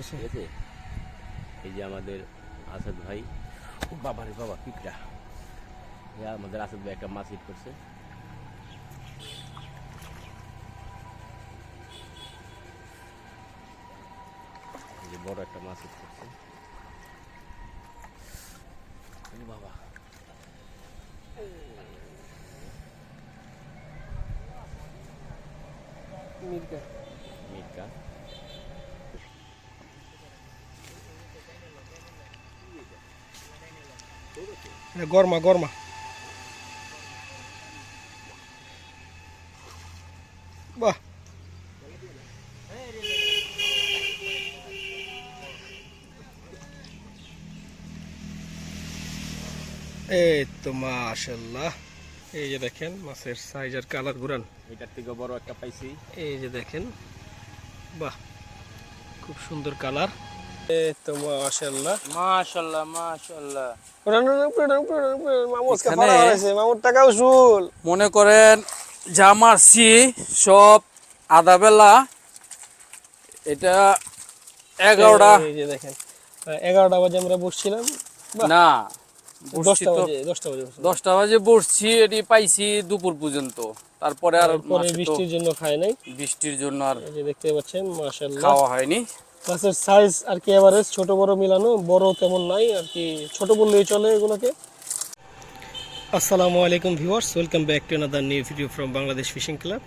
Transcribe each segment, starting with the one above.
আছে? এই যে আমাদের আসাদ ভাই ও বাবা রে বাবা পিঁপড়া। আমাদের আসাদ ভাই একটা মাছ হিট করছে। যে বড় একটা মাছ হিট করছে। বাবা। মির্কা মিটকা গরমা গরমা। বাহ। এই তো মাশাল্লাহ এই যে দেখেন মাছের সাইজ আর কালার ঘুরান। এটার থেকে বড় একটা পাইছি। এই যে দেখেন বাহ খুব সুন্দর কালার এই তো টাকা উসুল। মনে করেন যা মারছি সব আধা বেলা এটা এগারোটা। দেখেন এগারোটা বাজে আমরা বসছিলাম। না দশটা বাজে বসছি এটি পাইছি দুপুর পর্যন্ত। তারপরে আর বৃষ্টির জন্য খায় নাই। বৃষ্টির জন্য আর যে দেখতে পাচ্ছেন খাওয়া হয়নি। মাছের সাইজ আর কি এভারেজ ছোট বড় মিলানো, বড় তেমন নাই, আর কি ছোট বললেই চলে এগুলোকে। আসসালামু আলাইকুম viewers welcome back to another new video from Bangladesh fishing club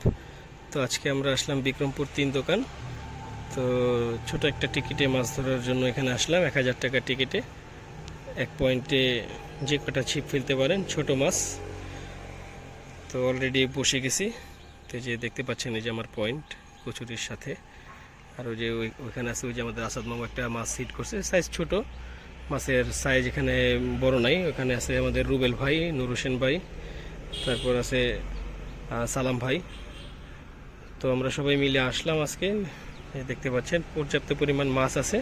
তো আজকে আমরা আসলাম বিক্রমপুর তিন দোকান। তো ছোট একটা টিকিটে মাছ ধরার জন্য এখানে আসলাম, এক হাজার টাকার টিকিটে এক পয়েন্টে যে কটা ছিপ ফেলতে পারেন, ছোট মাছ। তো অলরেডি বসে গেছি। তো যে দেখতে পাচ্ছেন, এই যে আমার পয়েন্ট কচুরির সাথে। আর ওই যে ওই- ওইখানে আছে ওই যে আমাদের আসাদ মামা একটা মাছ হিট করছে সাইজ ছোট। মাছের সাইজ এখানে বড় নাই, ওখানে আছে আমাদের রুবেল ভাই, নুর হোসেন ভাই, তারপর আছে সালাম ভাই। তো আমরা সবাই মিলে আসলাম আজকে। দেখতে পাচ্ছেন, পর্যাপ্ত পরিমাণ মাছ আছে,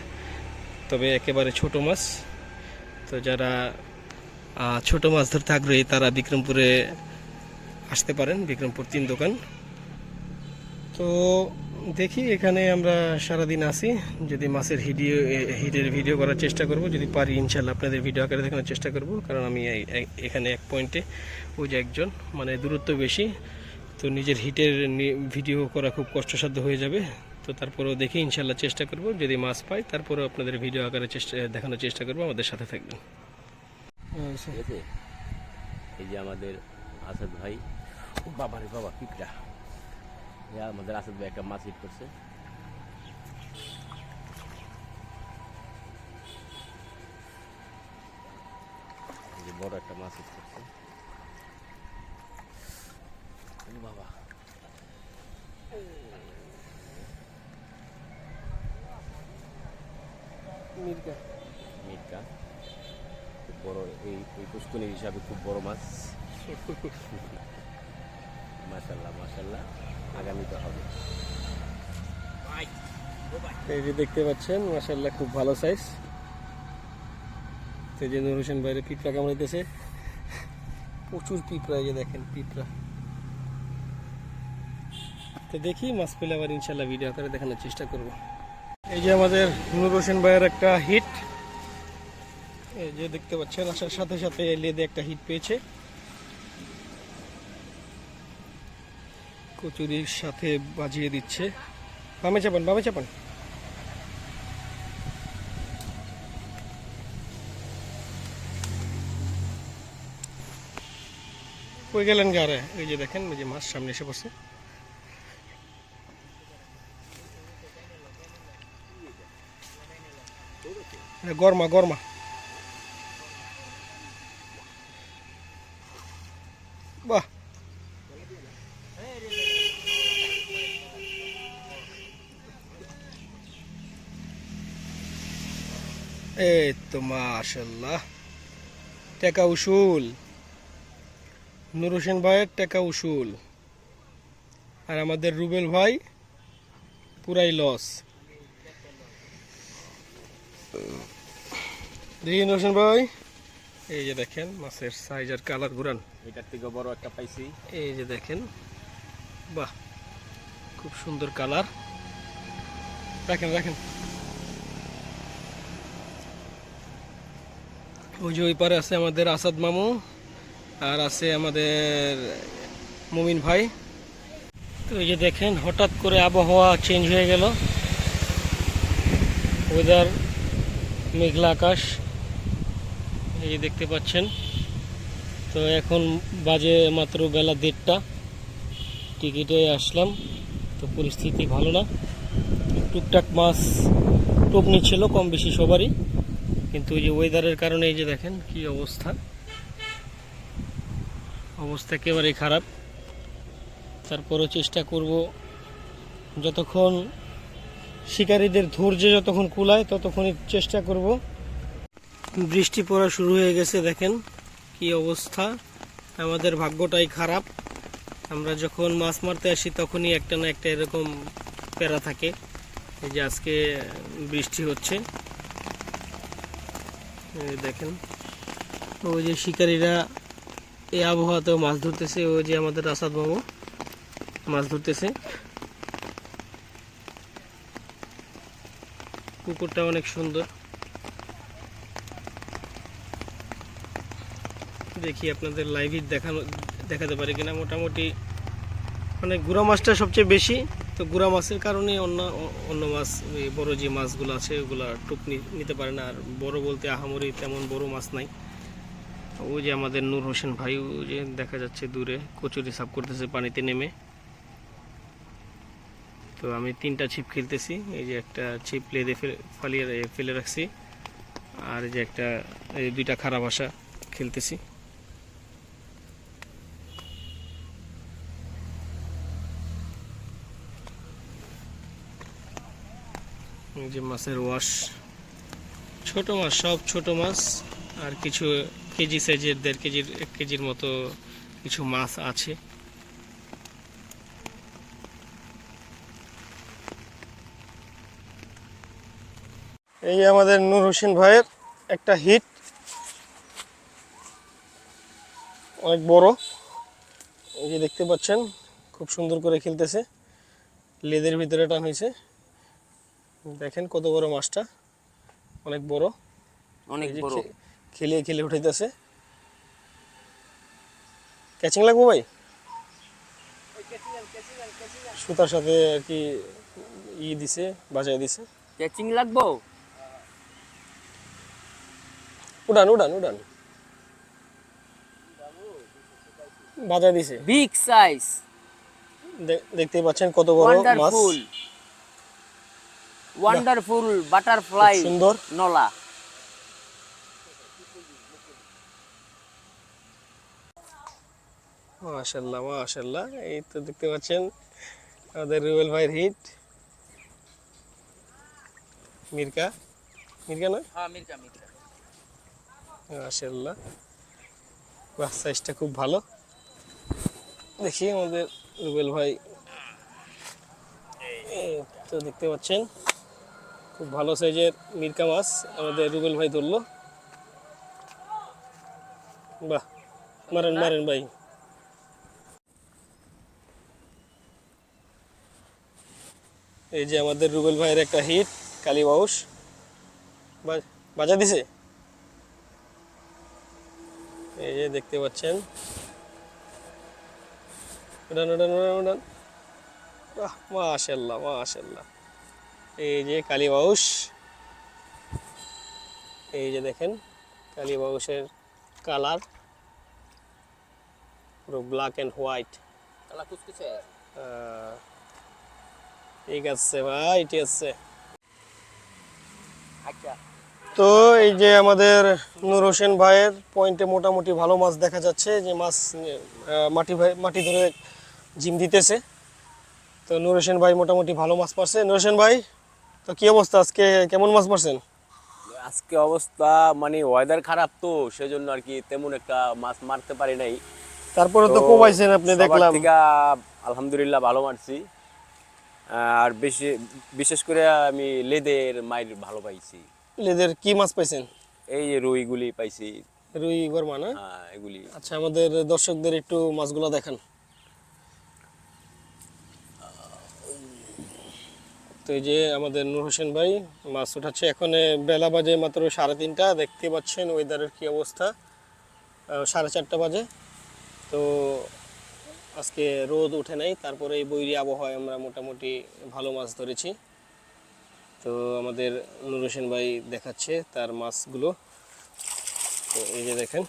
তবে একেবারে ছোট মাছ। তো যারা ছোট মাছ ধরতে আগ্রহী, তারা বিক্রমপুরে আসতে পারেন, বিক্রমপুর তিন দোকান। তো দেখি এখানে আমরা সারাদিন আসি যদি মাছের ভিডিও হিটের ভিডিও করার চেষ্টা করব যদি পারি ইনশাল্লাহ আপনাদের ভিডিও আকারে দেখানোর চেষ্টা করব কারণ আমি এখানে এক পয়েন্টে ওই যে একজন মানে দূরত্ব বেশি তো নিজের হিটের ভিডিও করা খুব কষ্টসাধ্য হয়ে যাবে। তো তারপরেও দেখি ইনশাল্লাহ চেষ্টা করব যদি মাছ পাই তারপরেও আপনাদের ভিডিও আকারে চেষ্টা দেখানোর চেষ্টা করব আমাদের সাথে থাকবেন। এই যে আমাদের আসাদ ভাই ও বাবা রে বাবা পিঁপড়া। এই আমাদের আসাদ ভাই একটা মাছ হিট করছে। বড় একটা মাছ হিট করছে। বাবা। মিটকা খুব বড় এই এই পুষ্কনি হিসাবে খুব বড় মাছ। মাশাল্লাহ মাশাল্লাহ। আগামীতে হবে। এই যে দেখতে পাচ্ছেন মাসাল্লাহ খুব ভালো সাইজ তো এই যে নুর হোসেন বাইরে পিঁপড়া কামড়াইতেছে প্রচুর পিঁপড়া এই যে দেখেন পিঁপড়া। তো দেখি মাছ পেলে আবার ইনশাল্লাহ ভিডিও আকারে দেখানোর চেষ্টা করব। এই যে আমাদের নুর হোসেন ভাইয়ের একটা হিট এই যে দেখতে পাচ্ছেন আসার সাথে সাথে লেদে একটা হিট পেয়েছে। কচুরির সাথে বাজিয়ে দিচ্ছে। বামে চাপান বামে চাপান। কই গেলেন গারে এই যে দেখেন ওই যে মাছ সামনে এসে পড়ছে। গরমা গরমা। এই তো মাশাল্লাহ টাকা উসুল। নুর হোসেন ভাইয়ের টাকা উসুল। আর আমাদের রুবেল ভাই পুরাই লস দেখি হোসেন ভাই এই যে দেখেন মাছের সাইজ আর কালার ঘুরান। এটার থেকে বড় একটা পাইছি। এই যে দেখেন বাহ খুব সুন্দর কালার রাখেন রাখেন। ওই যে ওই পারে আছে আমাদের আসাদ মামু আর আছে আমাদের মুমিন ভাই। তো এই যে দেখেন, হঠাৎ করে আবহাওয়া চেঞ্জ হয়ে গেল। ওয়েদার মেঘলা আকাশ, এই দেখতে পাচ্ছেন। তো এখন বাজে মাত্র বেলা দেড়টা। টিকিটে আসলাম, তো পরিস্থিতি ভালো না। টুকটাক মাছ টোপ নিচ্ছিল, কম বেশি সবারই। কিন্তু ওই যে ওয়েদারের কারণে এই যে দেখেন কি অবস্থা। অবস্থা একেবারেই খারাপ। তারপরও চেষ্টা করব যতক্ষণ শিকারীদের ধৈর্য যতক্ষণ কুলায় ততক্ষণই চেষ্টা করব। বৃষ্টি পড়া শুরু হয়ে গেছে, দেখেন কি অবস্থা। আমাদের ভাগ্যটাই খারাপ। আমরা যখন মাছ মারতে আসি তখনই একটা না একটা এরকম প্যারা থাকে। এই যে আজকে বৃষ্টি হচ্ছে। দেখেন। ওই যে শিকারীরা এই আবহাওয়াতেও মাছ ধরতেছে, ওই যে আমাদের আসাদ বাবু মাছ ধরতেছে। পুকুরটা অনেক সুন্দর। দেখি আপনাদের লাইভে দেখানো দেখাতে পারি কিনা। মোটামুটি মানে গুড়া মাছটা সবচেয়ে বেশি। তো গুড়া মাছের কারণে অন্য অন্য মাছ বড় যে মাছগুলো আছে, ওগুলো টুপ নিতে পারে না। আর বড় বলতে আহামরি তেমন বড় মাছ নাই। ওই যে আমাদের নূর হোসেন ভাই ওই যে দেখা যাচ্ছে দূরে, কচুরি সাফ করতেছে পানিতে নেমে। তো আমি তিনটা ছিপ খেলতেছি। এই যে একটা ছিপ লেদে ফেলে, ফালিয়ে ফেলে রাখছি। আর যে একটা, এই দুইটা খারাপ আসা খেলতেছি। যে মাছের ওয়াশ, ছোট মাছ, সব ছোট মাছ, আর কিছু কেজি সাইজের, দেড় কেজির, এক কেজির মতো কিছু মাছ আছে। এই আমাদের নূর হোসেন ভাইয়ের একটা হিট, অনেক বড়। এই যে দেখতে পাচ্ছেন, খুব সুন্দর করে খেলতেছে। লেদের ভিতরে টান হয়েছে। দেখেন কত বড় মাছটা। অনেক বড়। অনেক বড়। খে- খেলিয়ে খেলে উঠাইতেছে। ক্যাচিং লাগবো ভাই? সুতার সাথে আর কি ই দিছে বাজায় দিছে। ক্যাচিং লাগবো? উড়ান উড়ান উড়ান। বাজায় দিছে। বিগ সাইজ দে- দেখতেই পাচ্ছেন কত বড় মাছ। ওয়ান্ডারফুল বাটারফ্লাই সুন্দর। নলা মাশাল্লাহ মাশাল্লাহ এই তো দেখতে পাচ্ছেন আমাদের রুবেল ভাইয়ের হিট মির্কা? মির্কা হ্যাঁ মির্কা মাশাল্লাহ বাহ সাইজটা খুব ভালো। দেখি আমাদের রুবেল ভাই। এই তো দেখতে পাচ্ছেন। খুব ভালো সাইজের মির্কা মাছ আমাদের রুবেল ভাই ধরলো। বাহ, মারেন মারেন ভাই। এই যে আমাদের রুবেল ভাইয়ের একটা হিট কালী বাউস বাজা দিছে? এই যে দেখতে পাচ্ছেন। উড়ান উড়ান উড়ান বাহ মাশাল্লাহ মাশাল্লাহ এই যে কালী বাউস এই যে দেখেন কালী বাউসের কালার পুরো ব্ল্যাক অ্যান্ড হোয়াইট ঠিক আছে ভাই ঠিক আছে। আচ্ছা। তো এই যে আমাদের নূর হোসেন ভাইয়ের পয়েন্টে মোটামুটি ভালো মাছ দেখা যাচ্ছে যে মাছ মাটি ভাই মাটি ধরে জিম দিতেছে। তো নূর হোসেন ভাই মোটামুটি ভালো মাছ পারছে। নূর হোসেন ভাই তো কি অবস্থা? আজকে কেমন মাছ পারছেন আজকে অবস্থা মানে ওয়েদার খারাপ তো সেজন্য আর কি তেমন একটা মাছ মারতে পারি নাই। তারপরে তো কমাইছেন আপনি দেখলাম। আলহামদুলিল্লাহ ভালো মারছি। আর বেশি বিশেষ করে আমি লেদের মায়ের ভালো পাইছি। লেদের কি মাছ পাইছেন? এই যে রুইগুলি পাইছি। রুই গরমা না? হ্যাঁ, এগুলি। আচ্ছা আমাদের দর্শকদের একটু মাছগুলো দেখান। তো এই যে আমাদের নূর হোসেন ভাই, মাছ উঠাচ্ছে। এখন বেলা বাজে মাত্র সাড়ে তিনটা, দেখতে পাচ্ছেন ওয়েদারের কি অবস্থা। সাড়ে চারটা বাজে। তো আজকে রোদ উঠে নাই, তারপরে এই বৈরী আবহাওয়ায় আমরা মোটামুটি ভালো মাছ ধরেছি। তো আমাদের নূর হোসেন ভাই দেখাচ্ছে তার মাছগুলো। তো এই যে দেখেন,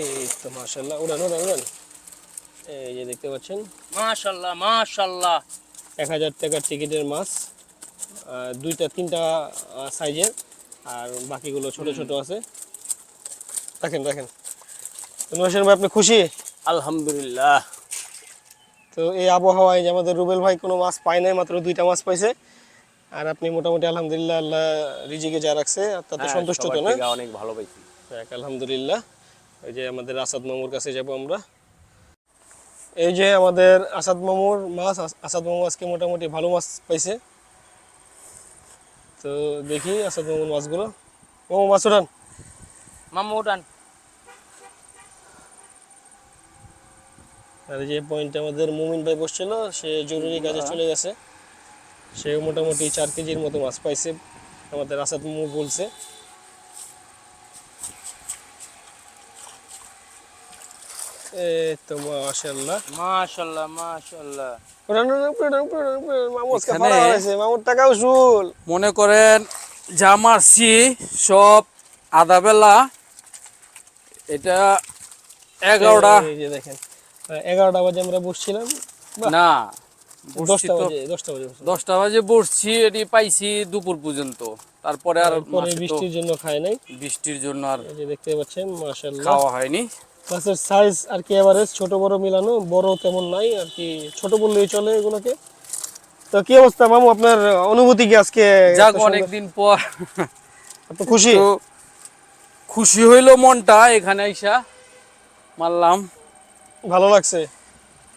এই তো মার্শাল্লাহ উড়ান উড়ান উড়ান। এই যে দেখতে পাচ্ছেন। মাশাল্লাহ মাশাল্লাহ এক হাজার টাকার টিকিটের মাছ দুইটা তিনটা সাইজের আর বাকিগুলো ছোট ছোট আছে। দেখেন রাখেন। তো ভাই আপনি খুশি? আলহামদুলিল্লাহ। তো এই আবহাওয়ায় যে আমাদের রুবেল ভাই কোনো মাছ পায় নাই মাত্র দুইটা মাছ পাইছে। আর আপনি মোটামুটি আলহামদুলিল্লাহ আল্লাহ রিজিকে যা রাখছে তাতে হ্যাঁ, সন্তুষ্ট তো না? অনেক ভালো পাইছি। আলহামদুলিল্লাহ। ওই যে আমাদের আসাদ মামুর কাছে যাব আমরা। এই যে আমাদের আসাদ মামুর মাছ আসাদ মামু আজকে মোটামুটি ভালো মাছ পাইছে। তো দেখি আসাদ মামুর মাছগুলো। মামু মাছ ওঠান মামু উঠান। আর এই যে পয়েন্টে আমাদের মুমিন ভাই বসছিল সে জরুরি কাজে চলে গেছে। সে মোটামুটি চার কেজির মতো মাছ পাইছে আমাদের আসাদ মামু বলছে এই তো মাশাল্লাহ মাশাল্লাহ মাশাল্লাহ উড়ান, উড়ান, উপরে উড়ান, উপরে উড়ান, উপরে উড়ান। মামুর টাকা উসুল। মনে করেন যা মারছি সব আধা বেলা এটা এগারোটা। দেখেন এগারোটা বাজে আমরা বসছিলাম। না দশটা বাজে বসছি এটি পাইছি দুপুর পর্যন্ত। তারপরে আর বৃষ্টির জন্য খায় নাই। বৃষ্টির জন্য আর দেখতে পাচ্ছেন খাওয়া হয়নি। মাছের সাইজ আর কি এভারেজ ছোট বড় মিলানো বড় তেমন নাই আর কি ছোট বললেই চলে এগুলোকে। তো কি অবস্থা মামু? আপনার অনুভূতি কি আজকে? যাক? অনেকদিন পর। আপনি খুশি? তো খুশি হইল মনটা এখানে আইসা মারলাম। ভালো লাগছে?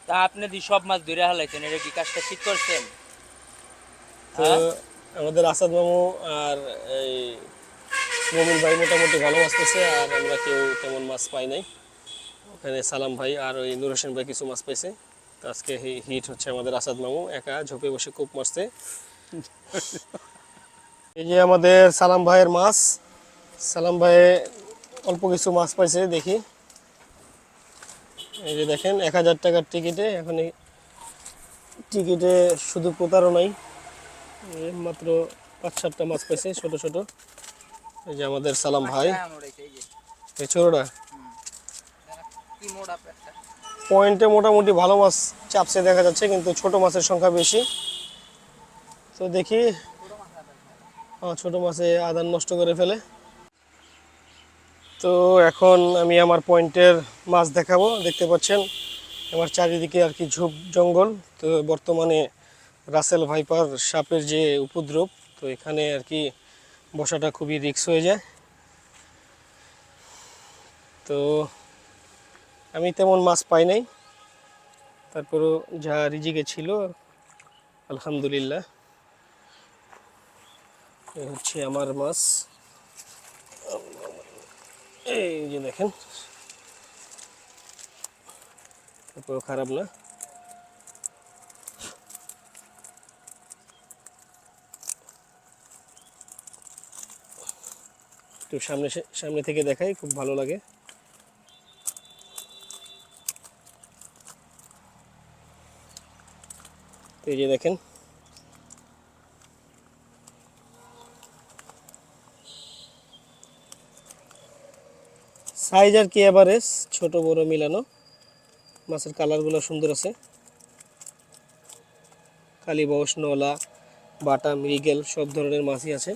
তা আপনি দি সব মাছ ধরে হালাইছেন এটা কি কাজটা ঠিক করছেন? তো আমাদের আসাদ মামু আর এই মমিন ভাই মোটামুটি ভালো মাছ আর আমরা কেউ তেমন মাছ পাই নাই। ওখানে সালাম ভাই আর ওই নুর হোসেন ভাই কিছু মাছ পাইছে। তো আজকে হিট হচ্ছে আমাদের আসাদ মামু একা ঝোপে বসে খুব মারছে। এই যে আমাদের সালাম ভাইয়ের মাছ সালাম ভাই অল্প কিছু মাছ পাইছে দেখি। এই যে দেখেন এক হাজার টাকার টিকিটে এখন টিকিটে শুধু প্রতারণাই এই মাত্র পাঁচ সাতটা মাছ পাইছে ছোট ছোট। এই যে আমাদের সালাম ভাই। এই ছোটটা। পয়েন্টে মোটামুটি ভালো মাছ চাপছে দেখা যাচ্ছে কিন্তু ছোট মাছের সংখ্যা বেশি। তো দেখি। হ্যাঁ, ছোট মাছে আদান নষ্ট করে ফেলে। তো এখন আমি আমার পয়েন্টের মাছ দেখাবো দেখতে পাচ্ছেন? আমার চারিদিকে আর কি ঝোপ জঙ্গল তো বর্তমানে রাসেল ভাইপার সাপের যে উপদ্রব তো এখানে আর কি বসাটা খুবই রিস্ক হয়ে যায়। তো আমি তেমন মাছ পাই নাই। তারপরও যা রিজিকে ছিল, আলহামদুলিল্লাহ। হচ্ছে আমার মাছ। এই যে দেখেন। তারপরেও খারাপ না। একটু সামনে সামনে থেকে দেখাই, খুব ভালো লাগে। তো এই যে দেখেন। সাইজ আর কি এভারেজ ছোট, বড়, মিলানো। মাছের কালারগুলো সুন্দর আছে। কালীবস নলা, বাটা, মৃগেল, সব ধরনের মাছই আছে।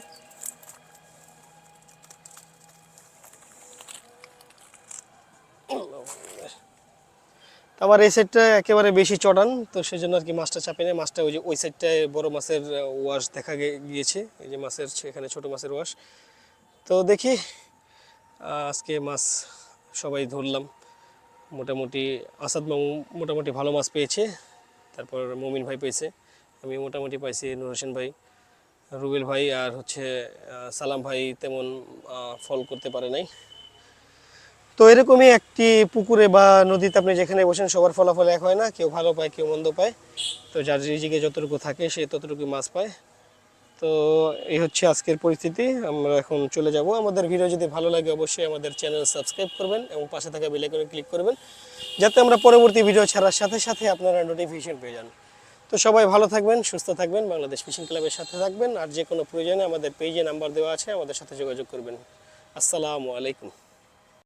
আমার এই সাইডটা একেবারে বেশি চটান, তো সেই জন্য আর কি মাছটা চাপে নেই। মাছটা ওই যে, ওই সাইডটায় বড় মাছের ওয়াশ দেখা গিয়েছে। এই যে মাছের, এখানে ছোট মাছের ওয়াশ তো দেখি আজকে মাছ সবাই ধরলাম। মোটামুটি আসাদ মামু মোটামুটি ভালো মাছ পেয়েছে। তারপর মমিন ভাই পেয়েছে। আমি মোটামুটি পাইছি নুর হোসেন ভাই, রুবেল ভাই, আর হচ্ছে সালাম ভাই তেমন ফল করতে পারে নাই। তো এরকমই একটি পুকুরে বা নদীতে আপনি যেখানে বসেন, সবার ফলাফল এক হয় না, কেউ ভালো পায়, কেউ মন্দ পায়। তো যার রিজিকে যতটুকু থাকে, সে ততটুকু মাছ পায়। তো এই হচ্ছে আজকের পরিস্থিতি, আমরা এখন চলে যাব। আমাদের ভিডিও যদি ভালো লাগে, অবশ্যই আমাদের চ্যানেল সাবস্ক্রাইব করবেন এবং পাশে থাকা বেল আইকনে ক্লিক করবেন, যাতে আমরা পরবর্তী ভিডিও ছাড়ার সাথে সাথে আপনারা নোটিফিকেশন পেয়ে যান। তো সবাই ভালো থাকবেন, সুস্থ থাকবেন, বাংলাদেশ ফিশিং ক্লাবের সাথে থাকবেন, আর যে কোনো প্রয়োজনে আমাদের পেজে নাম্বার দেওয়া আছে, আমাদের সাথে যোগাযোগ করবেন। আসসালামু আলাইকুম।